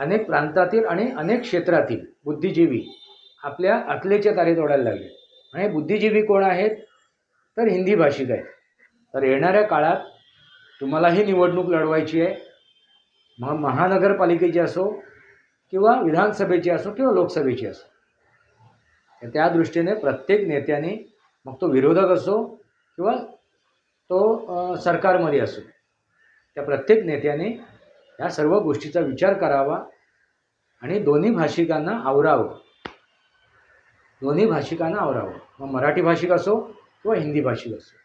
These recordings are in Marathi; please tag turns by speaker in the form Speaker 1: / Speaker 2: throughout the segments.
Speaker 1: अनेक प्रांतातील आणि अनेक क्षेत्रातील बुद्धिजीवी आपल्या अकलेच्या तारेत ओढायला लागले. आणि बुद्धिजीवी कोण आहेत? तर हिंदी भाषिक आहेत. तर येणाऱ्या काळात तुम्हाला ही निवडणूक लढवायची आहे. मग महानगरपालिकेची असो किंवा विधानसभेची असो किंवा लोकसभेची असो. तर त्या दृष्टीने प्रत्येक नेत्याने मग तो विरोधक असो किंवा तो सरकारमध्ये असो. त्या प्रत्येक नेत्याने या सर्व गोष्टीचा विचार करावा आणि दोन्ही भाषिकांना आवरावं. दोन्ही भाषिकांना आवरावं. मग मराठी भाषिक असो किंवा हिंदी भाषिक असो.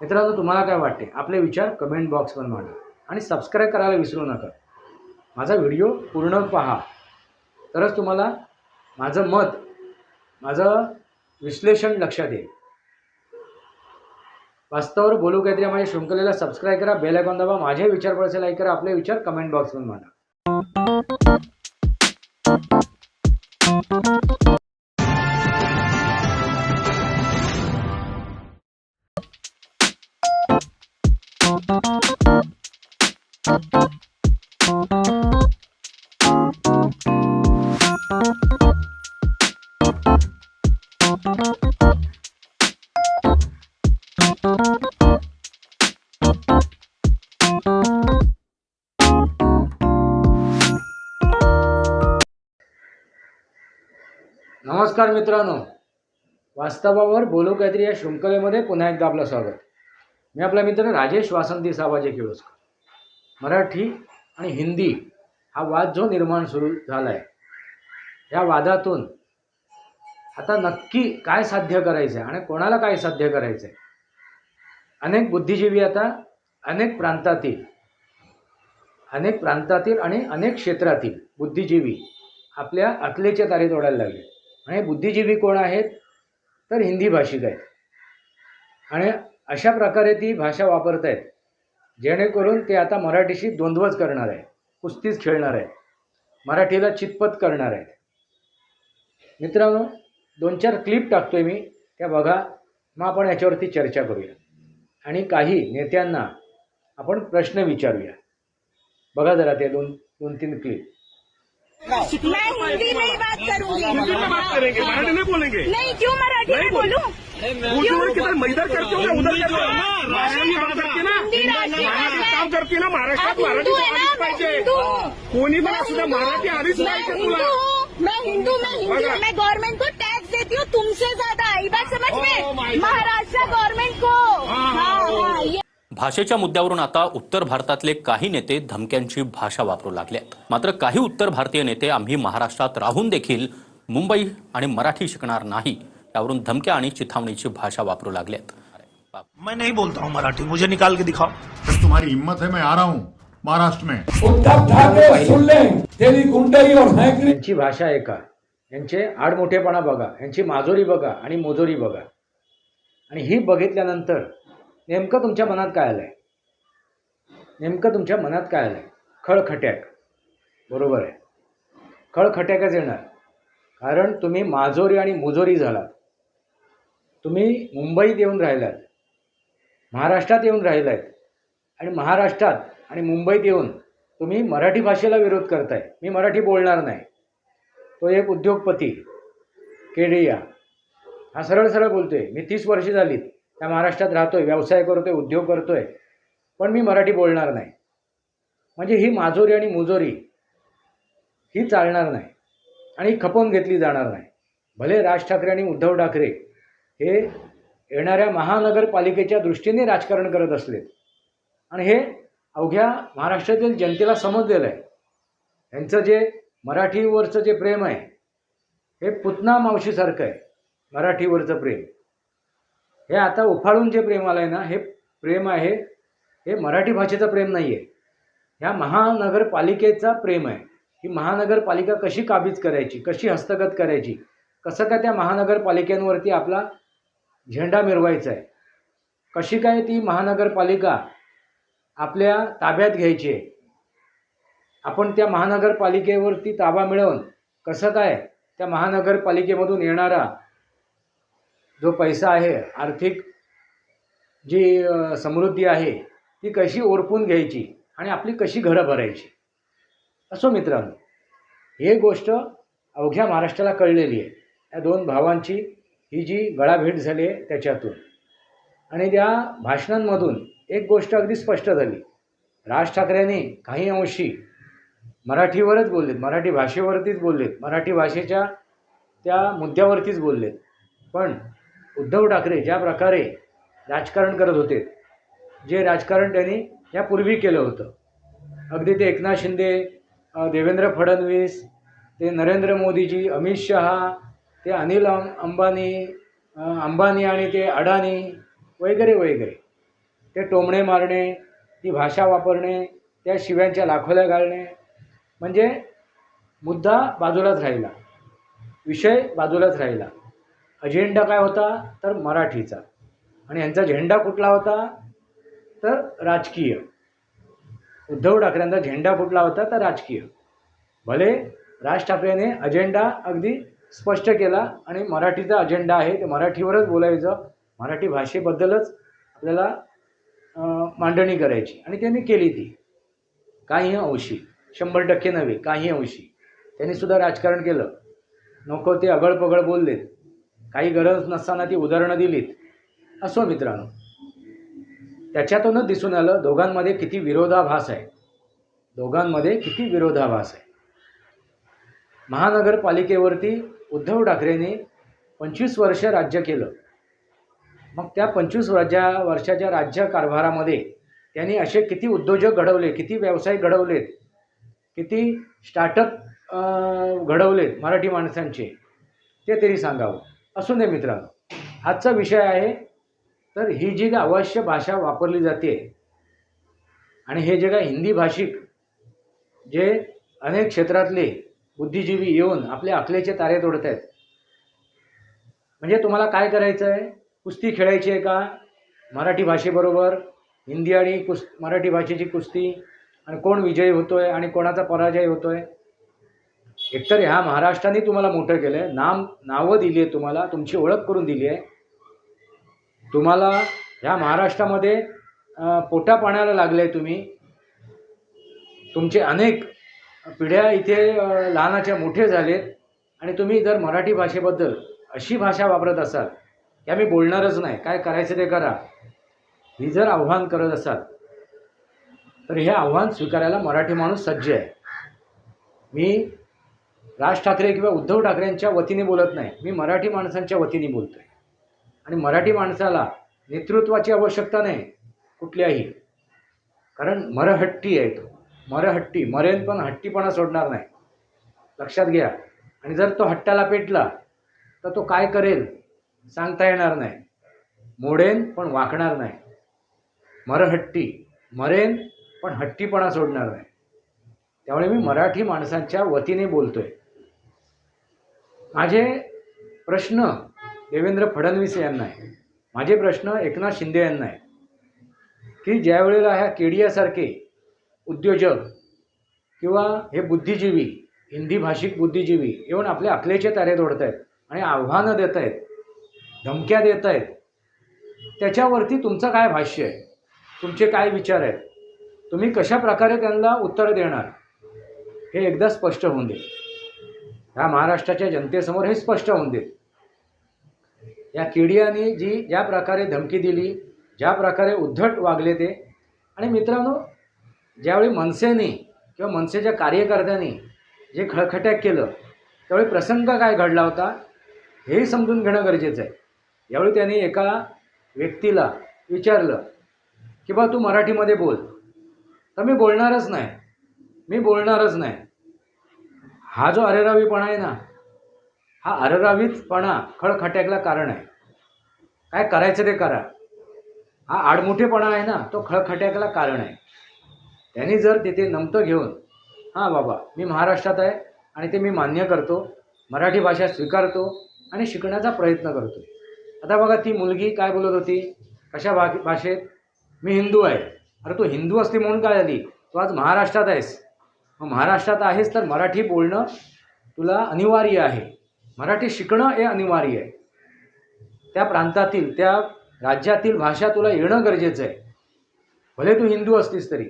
Speaker 1: मित्रांनो तुम्हाला काय वाटते? आपले विचार कमेंट बॉक्सवर मांडा आणि सबस्क्राईब करायला विसरू नका. माझा व्हिडिओ पूर्ण पहा. तरच तुम्हाला माझं मत माझं विश्लेषण लक्षात येईल. वास्तवावर बोलू काहीतरी माझ्या शृंखलेला सबस्क्राईब करा बेल आयकॉन दाबा माझे विचार पडसे लाईक करा आपले विचार कमेंट बॉक्समध्ये मांडा. नमस्कार मित्रांनो. वास्तवावर बोलो काहीतरी या शृंखलेमध्ये पुन्हा एकदा आपलं स्वागत. मी आपला मित्र राजेश वासंती साबाजे केळुसकर मराठी आणि हिंदी हा वाद जो निर्माण सुरू झाला आहे या वादातून आता नक्की काय साध्य करायचं आहे आणि कोणाला काय साध्य करायचं आहे अनेक बुद्धिजीवी आता अनेक प्रांतातील अनेक प्रांतातील आणि अनेक क्षेत्रातील बुद्धिजीवी आपल्या अकलेच्या तारेत तोडायला लागले. आणि बुद्धिजीवी कोण आहेत? तर हिंदी भाषिक आहेत. आणि अशा प्रकारे ती भाषा वापरत आहेत. जेणेकरून ते आता मराठीशी द्वंद्वच करणार आहे कुस्तीच खेळणार आहेत. मराठीला चितपत करणार आहेत. मित्रांनो दोन चार क्लिप टाकतोय मी. त्या बघा. मग आपण याच्यावरती चर्चा करूया. आणि काही नेत्यांना आपण प्रश्न विचारूया. बघा जरा ते दोन दोन तीन क्लिप.
Speaker 2: मैं हिंदी में ही बात करूँगी।
Speaker 3: हिंदी में बात करेंगे मराठी नहीं बोलेंगे।
Speaker 2: नहीं क्यों मराठी में बोलूँ
Speaker 3: किधर इधर करते हो उधर करते हो? ना काम करते ना महाराष्ट्रात मराठी
Speaker 2: है
Speaker 3: आलीच पाहिजे
Speaker 2: हिंदू हूँ।
Speaker 3: कोणी पण असू द्या मराठी
Speaker 2: हूँ।
Speaker 3: आलीच
Speaker 2: मैं
Speaker 3: पाहिजे
Speaker 2: हिंदू
Speaker 3: तुला
Speaker 2: मैं हिंदू मैं हिंदी। मैं गवर्नमेंट को टैक्स देती हूँ। तुमसे ज़्यादा ये बात समझ
Speaker 3: Oh
Speaker 2: में महाराष्ट्र गवर्नमेंट को।
Speaker 3: हाँ,
Speaker 2: हाँ
Speaker 3: हाँ,
Speaker 2: हाँ।
Speaker 4: भाषेच्या मुद्द्यावरून आता उत्तर भारतातले काही नेते धमक्यांची भाषा वापरू लागले आहेत. मात्र काही उत्तर भारतीय नेते आम्ही महाराष्ट्रात राहून देखील मुंबई आणि मराठी शिकणार नाही यावरून धमक्या आणि चिथावणीची भाषा वापरू लागले आहेत.
Speaker 5: मैं नहीं बोलता हूँ मराठी मुझे निकाल के दिखाओ।
Speaker 6: अगर तुम्हारी हिम्मत है मैं आ रहा हूँ महाराष्ट्र में।
Speaker 7: उद्धव ठाकरे सुन लें। तेरी गुंडई और हैकरी
Speaker 1: यांची भाषा ऐका यांचे आडमोठेपणा बघा यांची माजोरी बघा आणि मोजोरी बघा. आणि ही बघितल्यानंतर नेमकं तुमच्या मनात काय आलं आहे नेमकं तुमच्या मनात काय आलं आहे खळखट्याक. बरोबर आहे. खळखट्याकच येणार. कारण तुम्ही माजोरी आणि मुजोरी झालात. तुम्ही मुंबईत येऊन राहिलात. महाराष्ट्रात येऊन राहिलात. आणि महाराष्ट्रात आणि मुंबईत येऊन तुम्ही मराठी भाषेला विरोध करताय. मी मराठी बोलणार नाही. तो एक उद्योगपती केडिया. हा सरळ सरळ बोलतोय. मी तीस वर्ष झालीत. त्या महाराष्ट्रात राहतो आहे व्यवसाय करतो आहे उद्योग करतो आहे पण मी मराठी बोलणार नाही. म्हणजे ही माजोरी आणि मुजोरी ही चालणार नाही. आणि खपवून घेतली जाणार नाही. भले राज ठाकरे आणि उद्धव ठाकरे हे येणाऱ्या महानगरपालिकेच्या दृष्टीने राजकारण करत असलेत. आणि हे अवघ्या महाराष्ट्रातील जनतेला समजलेलं आहे. यांचं जे मराठीवरचं जे प्रेम आहे हे पुतना मावशीसारखं आहे मराठीवरचं प्रेम. हे आता उफाळून जे प्रेम आलं आहे ना हे प्रेम आहे हे मराठी भाषेचं प्रेम नाही आहे ह्या महानगरपालिकेचा प्रेम आहे. ही महानगरपालिका कशी काबीज करायची कशी हस्तगत करायची कसं काय त्या महानगरपालिकेंवरती आपला झेंडा मिरवायचा आहे कशी काय ती महानगरपालिका आपल्या ताब्यात घ्यायची? आहे आपण त्या महानगरपालिकेवरती ताबा मिळवून कसं काय त्या महानगरपालिकेमधून येणारा जो पैसा आहे आर्थिक जी समृद्धी आहे ती कशी ओरपून घ्यायची आणि आपली कशी घरं भरायची? असो मित्रांनो हे गोष्ट अवघ्या महाराष्ट्राला कळलेली आहे. या दोन भावांची ही जी गळाभेट झाली आहे त्याच्यातून. आणि त्या भाषणांमधून एक गोष्ट अगदी स्पष्ट झाली. राज ठाकरेंनी काही अंशी मराठीवरच बोललेत मराठी भाषेवरतीच बोललेत मराठी भाषेच्या त्या मुद्द्यावरतीच बोललेत. पण उद्धव ठाकरे ज्या प्रकारे राजकारण करत होते जे राजकारण त्यांनी यापूर्वी केलं होतं. अगदी ते एकनाथ शिंदे देवेंद्र फडणवीस ते नरेंद्र मोदीजी अमित शहा ते अनिल अंबानी अंबानी आणि ते अडाणी वगैरे वगैरे. ते टोमणे मारणे ती भाषा वापरणे त्या शिव्यांच्या लाखोल्या घालणे. म्हणजे मुद्दा बाजूलाच राहिला. विषय बाजूलाच राहिला. अजेंडा काय होता? तर मराठीचा. आणि यांचा झेंडा कुठला होता तर राजकीय. उद्धव ठाकरेंचा झेंडा कुठला होता तर राजकीय. भले राज ठाकरेने अजेंडा अगदी स्पष्ट केला आणि मराठीचा अजेंडा आहे ते मराठीवरच बोलायचं. मराठी भाषेबद्दलच आपल्याला मांडणी करायची. आणि त्यांनी केली ती. काही अंशी. शंभर टक्के नव्हे काही अंशी. त्यांनी सुद्धा राजकारण केलं. नको ते अगळपगळ बोललेत. काही गरज नसताना ती उदाहरणं दिलीत. असो मित्रांनो त्याच्यातूनच दिसून आलं दोघांमध्ये किती विरोधाभास आहे. दोघांमध्ये किती विरोधाभास आहे. महानगरपालिकेवरती उद्धव ठाकरेंनी पंचवीस वर्ष राज्य केलं. मग त्या पंचवीस वर्षा वर्षाच्या राज्य कारभारामध्ये त्यांनी असे किती उद्योजक घडवले किती व्यवसाय घडवलेत किती स्टार्टअप घडवलेत मराठी माणसांचे ते तरी सांगावं. असू दे मित्रांनो. आजचा विषय आहे तर ही जी काय अवश्य भाषा वापरली जाते आणि हे जे काय हिंदी भाषिक जे अनेक क्षेत्रातले बुद्धिजीवी येऊन आपले अकलेचे तारे तोडत आहेत म्हणजे तुम्हाला काय करायचं आहे कुस्ती खेळायची आहे का? मराठी भाषेबरोबर हिंदी आणि कुस मराठी भाषेची कुस्ती आणि कोण विजयी होतो आहे आणि कोणाचा पराजय होतो आहे एकतर ह्या महाराष्ट्राने तुम्हाला मोठं केलं आहे नाम नावं दिली आहे तुम्हाला. तुमची ओळख करून दिली आहे. तुम्हाला ह्या महाराष्ट्रामध्ये पोटा पाण्याला लागले तुम्ही. तुमचे अनेक पिढ्या इथे लहानाच्या मोठे झालेत. आणि तुम्ही जर मराठी भाषेबद्दल अशी भाषा वापरत असाल की मी बोलणारच नाही काय करायचं ते करा. ही जर आव्हान करत असाल तर हे आव्हान स्वीकारायला मराठी माणूस सज्ज आहे. मी राज ठाकरे किंवा उद्धव ठाकरेंच्या वतीने बोलत नाही. मी मराठी माणसांच्या वतीने बोलतो आहे आणि मराठी माणसाला नेतृत्वाची आवश्यकता नाही कुठल्याही. कारण मरहट्टी आहे तो. मरहट्टी मरेन पण हट्टीपणा सोडणार नाही. लक्षात घ्या. आणि जर तो हट्टाला पेटला तर तो काय करेल सांगता येणार नाही. मोडेन पण वाकणार नाही. मरहट्टी मरेन पण हट्टीपणा सोडणार नाही. त्यामुळे मी मराठी माणसांच्या वतीने बोलतो आहे माझे प्रश्न देवेंद्र फडणवीस यांना आहे. माझे प्रश्न एकनाथ शिंदे यांना आहे. की ज्या वेळेला ह्या केडियासारखे उद्योजक किंवा हे बुद्धिजीवी हिंदी भाषिक बुद्धिजीवी येऊन आपले अकलेचे तारे तोडत आहेत आणि आव्हानं देत आहेत धमक्या देत आहेत त्याच्यावरती तुमचं काय भाष्य आहे? तुमचे काय विचार आहेत? तुम्ही कशा प्रकारे त्यांना उत्तर देणार? हे एकदा स्पष्ट होऊन दे. ह्या महाराष्ट्राच्या जनतेसमोर हे स्पष्ट होऊन देत या किडियानी जी ज्या प्रकारे धमकी दिली ज्या प्रकारे उद्धट वागले ते आणि मित्रांनो ज्यावेळी मनसेने किंवा मनसेच्या कार्यकर्त्यांनी जे खळखट्याक केलं त्यावेळी प्रसंग काय घडला होता हेही समजून घेणं गरजेचं आहे. यावेळी त्यांनी एका व्यक्तीला विचारलं की बा तू मराठीमध्ये बोल. तर मी बोलणारच नाही. मी बोलणारच नाही. हा जो अरेरावीपणा आहे ना हा अरेरावीचपणा खळखट्याकला कारण आहे. काय करायचं ते करा. हा आडमुठेपणा आहे ना तो खळखट्याकला कारण आहे. त्यांनी जर तिथे नमतं घेऊन हां बाबा मी महाराष्ट्रात आहे आणि ते मी मान्य करतो मराठी भाषा स्वीकारतो आणि शिकण्याचा प्रयत्न करतो. आता बघा ती मुलगी काय बोलत होती? कशा भा भाषेत? मी हिंदू आहे. अरे तू हिंदू असते म्हणून काय आली तू आज महाराष्ट्रात आहेस. मग महाराष्ट्रात आहेस तर मराठी बोलणं तुला अनिवार्य आहे. मराठी शिकणं हे अनिवार्य आहे. त्या प्रांतातील त्या राज्यातील भाषा तुला येणं गरजेचं आहे. भले तू हिंदू असतीस तरी.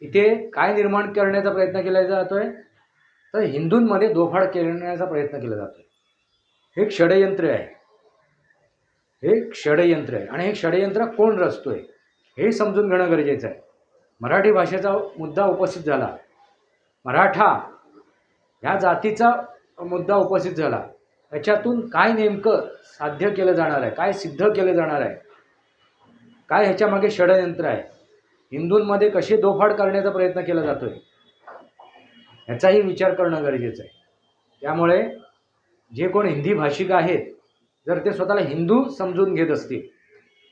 Speaker 1: इथे काय निर्माण करण्याचा प्रयत्न केला जातो आहे तर हिंदूंमध्ये दोफाड करण्याचा प्रयत्न केला जातो आहे हे षडयंत्र आहे. हे षडयंत्र आहे. आणि हे षडयंत्र कोण रचतो आहे हे समजून घेणं गरजेचं आहे. मराठी भाषेचा मुद्दा उपस्थित झाला. मराठा ह्या जातीचा मुद्दा उपस्थित झाला. याच्यातून काय नेमकं साध्य केलं जाणार आहे? काय सिद्ध केलं जाणार आहे? काय ह्याच्यामागे षडयंत्र आहे? हिंदूंमध्ये कशी दोफाड करण्याचा प्रयत्न केला जातो आहे ह्याचाही विचार करणं गरजेचं आहे. त्यामुळे जे कोण हिंदी भाषिक आहेत जर ते स्वतःला हिंदू समजून घेत असतील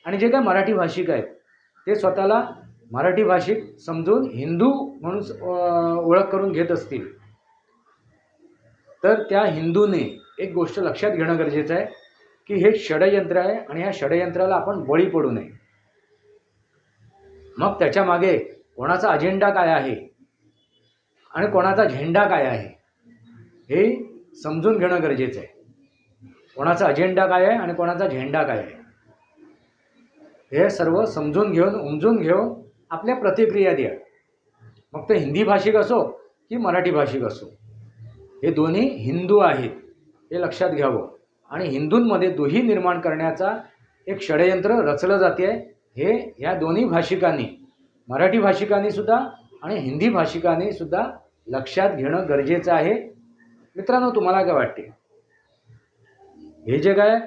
Speaker 1: आणि जे काय मराठी भाषिक आहेत ते स्वतःला मराठी भाषिक समजून हिंदू म्हणून ओळख करून घेत असतील. तर त्या हिंदूने एक गोष्ट लक्षात घेणं गरजेचं आहे की हे षडयंत्र आहे आणि ह्या षडयंत्राला आपण बळी पडू नये. मग त्याच्यामागे कोणाचा अजेंडा काय आहे आणि कोणाचा झेंडा काय आहे हे समजून घेणं गरजेचं आहे. कोणाचा अजेंडा काय आहे आणि कोणाचा झेंडा काय आहे हे सर्व समजून घेऊन उमजून घेऊन आपल्या प्रतिक्रिया द्या. मग ते हिंदी भाषिक असो की मराठी भाषिक असो हे दोन्ही हिंदू आहेत हे लक्षात घ्यावं. आणि हिंदूंमध्ये दुही निर्माण करण्याचा एक षडयंत्र रचलं जाते हे या दोन्ही भाषिकांनी मराठी भाषिकांनी सुद्धा आणि हिंदी भाषिकांनी सुद्धा लक्षात घेणं गरजेचं आहे. मित्रांनो तुम्हाला काय वाटते? हे जे काय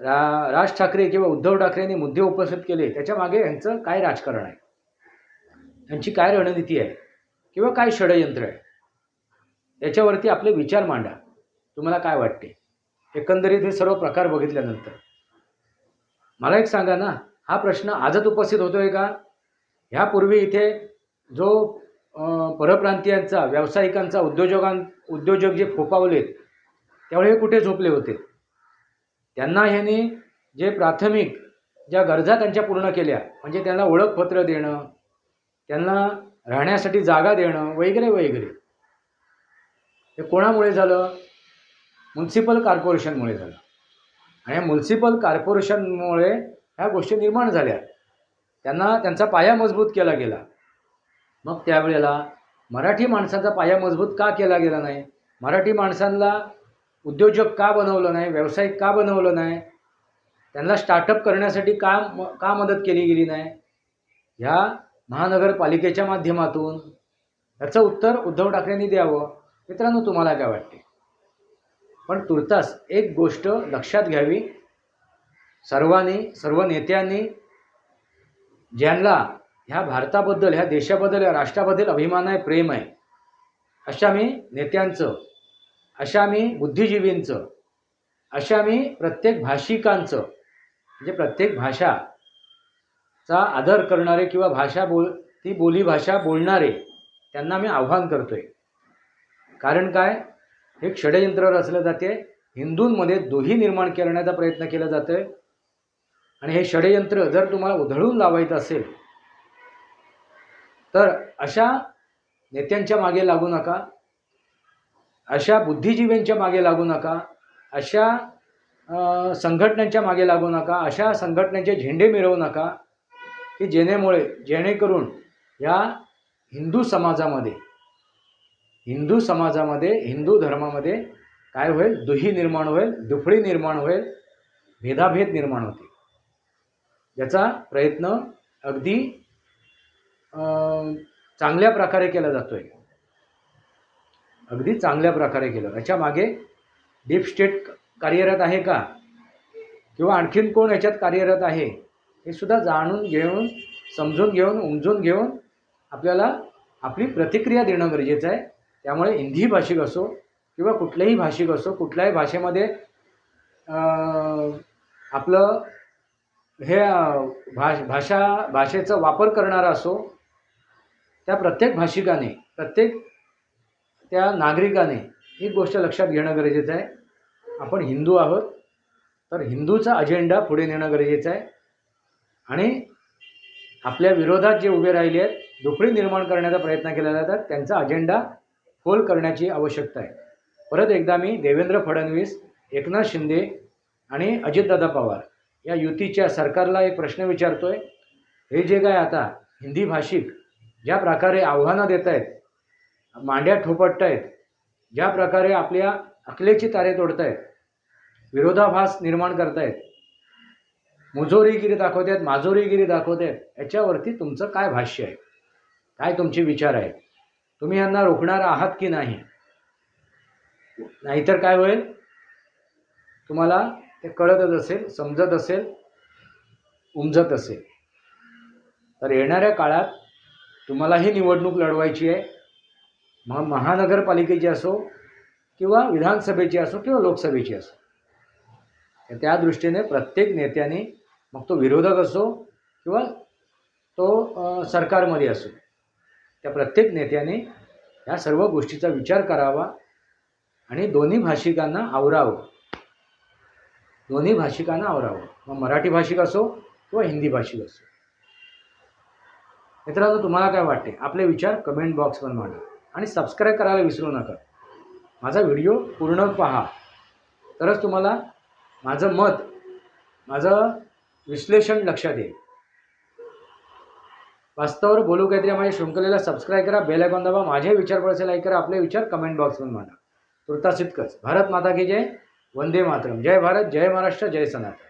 Speaker 1: रा राज ठाकरे किंवा उद्धव ठाकरेंनी मुद्दे उपस्थित केले त्याच्यामागे यांचं काय राजकारण आहे? यांची काय रणनीती आहे? किंवा काय षडयंत्र आहे? याच्यावरती आपले विचार मांडा. तुम्हाला काय वाटते? एकंदरीत हे सर्व प्रकार बघितल्यानंतर. मला एक सांगा ना हा प्रश्न आजच उपस्थित होतोय का? ह्यापूर्वी इथे जो परप्रांतीयांचा व्यावसायिकांचा उद्योजकां उद्योजक जे फोपावलेत त्यावेळी हे कुठे झोपले होते? त्यांना ह्यांनी जे प्राथमिक ज्या गरजा त्यांच्या पूर्ण केल्या म्हणजे त्यांना ओळखपत्र देणं त्यांना राहण्यासाठी जागा देणं वगैरे वगैरे. हे कोणामुळे झालं? म्युन्सिपल कॉर्पोरेशनमुळे झालं. आणि या म्युन्सिपल कॉर्पोरेशनमुळे ह्या गोष्टी निर्माण झाल्या. त्यांना त्यांचा पाया मजबूत केला गेला. मग त्यावेळेला मराठी माणसाचा पाया मजबूत का केला गेला नाही? मराठी माणसांना उद्योजक का बनवलं नाही? व्यावसायिक का बनवलं नाही? त्यांना स्टार्टअप करण्यासाठी का म का मदत केली गेली नाही? ह्या महानगरपालिकेच्या माध्यमातून याचं उत्तर उद्धव ठाकरेंनी द्यावं. मित्रांनो तुम्हाला काय वाटते? पण तुर्तास एक गोष्ट लक्षात घ्यावी. सर्वांनी सर्व नेत्यांनी ज्यांना ह्या भारताबद्दल ह्या देशाबद्दल या राष्ट्राबद्दल अभिमान आहे प्रेम आहे अशा मी नेत्यांचं अशा मी बुद्धिजीवींचं अशा मी प्रत्येक भाषिकांचं म्हणजे प्रत्येक भाषा चा आदर करणारे किंवा भाषा बोल ती बोलीभाषा बोलणारे त्यांना मी आव्हान आहे कारण काय? हे षडयंत्र रचलं जाते. हिंदूंमध्ये दोही निर्माण करण्याचा प्रयत्न केला जातो आहे आणि हे षडयंत्र जर तुम्हाला उधळून लावायचं असेल तर अशा नेत्यांच्या मागे लागू नका. अशा बुद्धिजीवींच्या मागे लागू नका. अशा संघटनांच्या मागे लागू नका. अशा संघटनांचे झेंडे मिरवू नका. की जेणेमुळे जेणेकरून या हिंदू समाजामध्ये हिंदू समाजामध्ये हिंदू धर्मामध्ये काय होईल? दुही निर्माण होईल दुफळी निर्माण होईल भेदाभेद निर्माण होते याचा प्रयत्न अगदी चांगल्या प्रकारे केला जातो आहे अगदी चांगल्या प्रकारे केलं. याच्या मागे डीप स्टेट कार्यरत आहे का? किंवा आणखीन कोण याच्यात कार्यरत आहे? हे सुद्धा जाणून घेऊन समजून घेऊन उमजून घेऊन आपल्याला आपली प्रतिक्रिया देणं गरजेचं आहे. त्यामुळे हिंदी भाषिक असो किंवा कुठल्याही भाषिक असो कुठल्याही भाषेमध्ये आपलं हे भाष भाषा भाषेचा वापर करणारा असो त्या प्रत्येक भाषिकाने प्रत्येक त्या नागरिकाने ही गोष्ट लक्षात घेणं गरजेचं आहे. आपण हिंदू आहोत तर हिंदूचा अजेंडा पुढे नेणं गरजेचं आहे. आणि आपल्या विरोधात जे उभे राहिले आहेत दुफळी निर्माण करण्याचा प्रयत्न केला जातात त्यांचा अजेंडा फोल करण्याची आवश्यकता आहे. परत एकदा मी देवेंद्र फडणवीस एकनाथ शिंदे आणि अजितदादा पवार या युतीच्या सरकारला एक प्रश्न विचारतोय. हे जे काय आता हिंदी भाषिक ज्या प्रकारे आव्हानं देत आहेत मांड्या ठोपटत आहेत ज्या प्रकारे आपल्या अकलेची तारे तोडत आहेत विरोधाभास निर्माण करतायत मुजोरीगिरी दाखवतात आहेत माजोरीगिरी दाखवतात. याच्यावरती तुमचं काय भाष्य आहे? काय तुमचे विचार आहेत तुम्ही यांना रोखणार आहात की नाही? नाहीतर काय होईल? तुम्हाला ते कळतच असेल समजत असेल उमजत असेल. तर येणाऱ्या काळात तुम्हाला ही निवडणूक लढवायची आहे. मग महानगरपालिकेची असो किंवा विधानसभेची असो किंवा लोकसभेची असो. तर त्या दृष्टीने प्रत्येक नेत्याने मग तो विरोधक असो किंवा तो सरकारमध्ये असो त्या प्रत्येक नेत्याने या सर्व गोष्टीचा विचार करावा आणि दोन्ही भाषिकांना आवरावं. दोन्ही भाषिकांना आवरावं. मग मराठी भाषिक असो किंवा हिंदी भाषिक असो. मित्रांनो तुम्हाला काय वाटते? आपले विचार कमेंट बॉक्सवर मांडा आणि सबस्क्राईब करायला विसरू नका. माझा व्हिडिओ पूर्ण पहा. तरच तुम्हाला माझं मत माझं विश्लेषण लक्षात येईल वास्तवावर बोलू काहीतरी माझ्या शृंखलेला सबस्क्राईब करा बेल आयकॉन दाबा माझे विचार पडसे लाईक करा आपले विचार कमेंट बॉक्समध्ये मांडा. तुर्तास इतकंच भारत माता की जय वंदे मातरम. जय भारत जय महाराष्ट्र जय सनातन.